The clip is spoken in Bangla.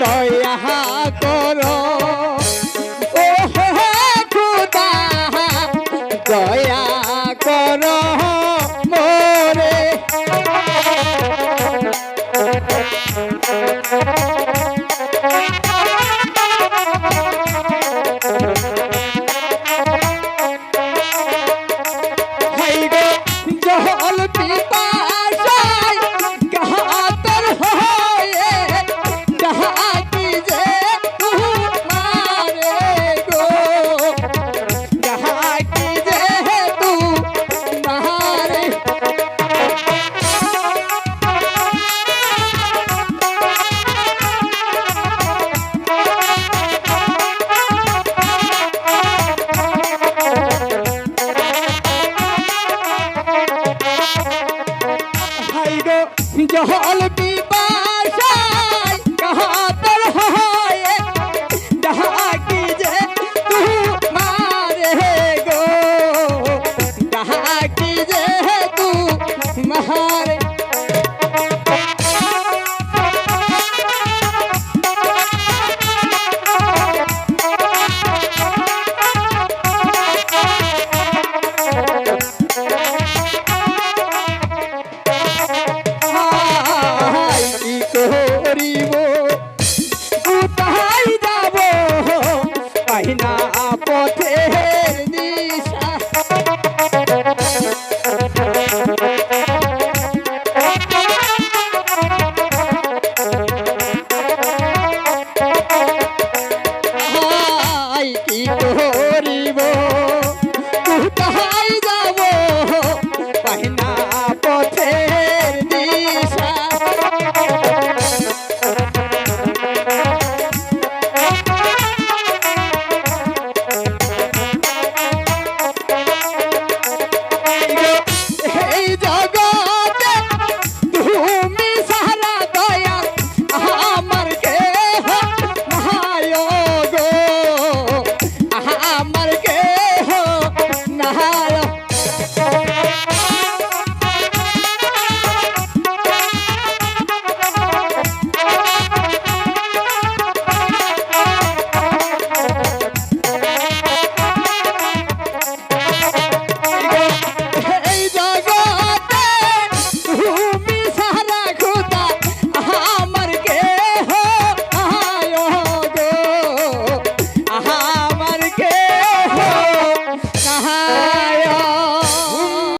দয়া করো। ও খুদা দয়া করো মোরে। গো জল পিপাসায় না পথের হাই কি করিব? কোথায়